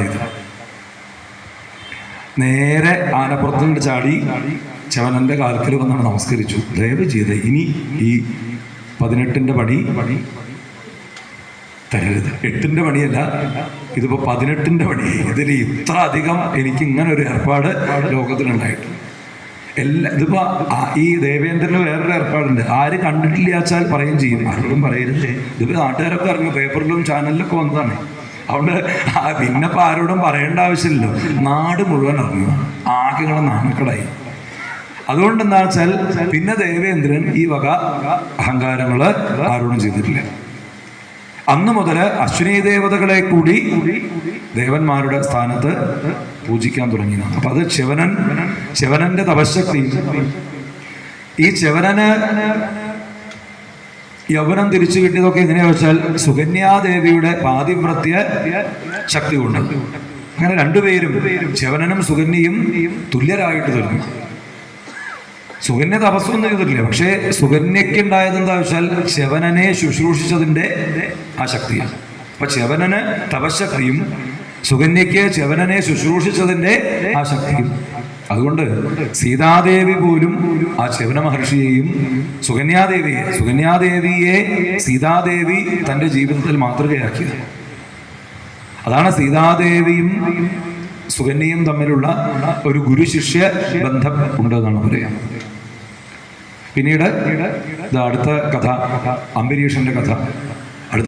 ഇത് നേരെ ആനപ്പുറത്തുനിന്ന് ചാടി ചവനന്റെ കാൽക്കൽ വന്നാണ് നമസ്കരിച്ചു. ദയവ് ചെയ്ത് ഇനി ഈ പതിനെട്ടിന്റെ പടി തരരുത്. എട്ടിന്റെ പണിയല്ല ഇതിപ്പോ പതിനെട്ടിന്റെ പണി. ഇതിൽ ഇത്ര അധികം എനിക്ക് ഇങ്ങനെ ഒരു ഏർപ്പാട് ലോകത്തിലുണ്ടായിട്ടില്ല. എല്ലാ ഇതിപ്പോ ഈ ദേവേന്ദ്രന് വേറൊരു ഏർപ്പാടുണ്ട്. ആര് കണ്ടിട്ടില്ല വെച്ചാൽ പറയും ചെയ്യും. ആരോടും പറയരുത്. ഇതിപ്പോൾ നാട്ടുകാരൊക്കെ ഇറങ്ങും പേപ്പറിലും ചാനലിലൊക്കെ വന്നതാണ്. അതുകൊണ്ട് ആ പിന്നപ്പോ ആരോടും പറയേണ്ട ആവശ്യമില്ലല്ലോ. നാട് മുഴുവൻ അറിഞ്ഞു. ആകെ നാണക്കടായി. അതുകൊണ്ട് എന്താ വെച്ചാൽ പിന്നെ ദേവേന്ദ്രൻ ഈ വക അഹങ്കാരങ്ങൾ ആരോടും ചെയ്തിട്ടില്ല. അന്ന് മുതൽ അശ്വിനി ദേവതകളെ കൂടി ദേവന്മാരുടെ സ്ഥാനത്ത് പൂജിക്കാൻ തുടങ്ങിയതാണ്. അപ്പൊ അത് ശിവനൻ ശിവനന്റെ തപശക്തി. ഈ ശിവനന് യൗവനം തിരിച്ചു കിട്ടിയതൊക്കെ എങ്ങനെയാ വെച്ചാൽ സുകന്യാദേവിയുടെ പാതിവ്രത്യ ശക്തി കൊണ്ട് അങ്ങനെ രണ്ടുപേരും ശവനനും സുകന്യയും തുല്യരായിട്ട് തീർന്നു. സുകന്യ തപസ്സൊന്നും ചെയ്തിട്ടില്ല. പക്ഷേ സുകന്യയ്ക്ക് ഉണ്ടായത് എന്താ വെച്ചാൽ ശവനനെ ശുശ്രൂഷിച്ചതിന്റെ ആ ശക്തിയാണ്. അപ്പൊ ശവനന് തപശക്തിയും സുകന്യക്ക് ശവനനെ ശുശ്രൂഷിച്ചതിന്റെ ആ ശക്തിയും. അതുകൊണ്ട് സീതാദേവി പോലും ആ ശിവന മഹർഷിയെയും സുകന്യാദേവിയെ സുകന്യാദേവിയെ സീതാദേവി തന്റെ ജീവിതത്തിൽ മാതൃകയാക്കി അതാണ് സീതാദേവിയും സുകന്യയും തമ്മിലുള്ള ഒരു ഗുരു ശിഷ്യ ബന്ധം ഉണ്ടെന്നാണ് പറയാം. പിന്നീട് അടുത്ത കഥ അംബരീഷന്റെ കഥ.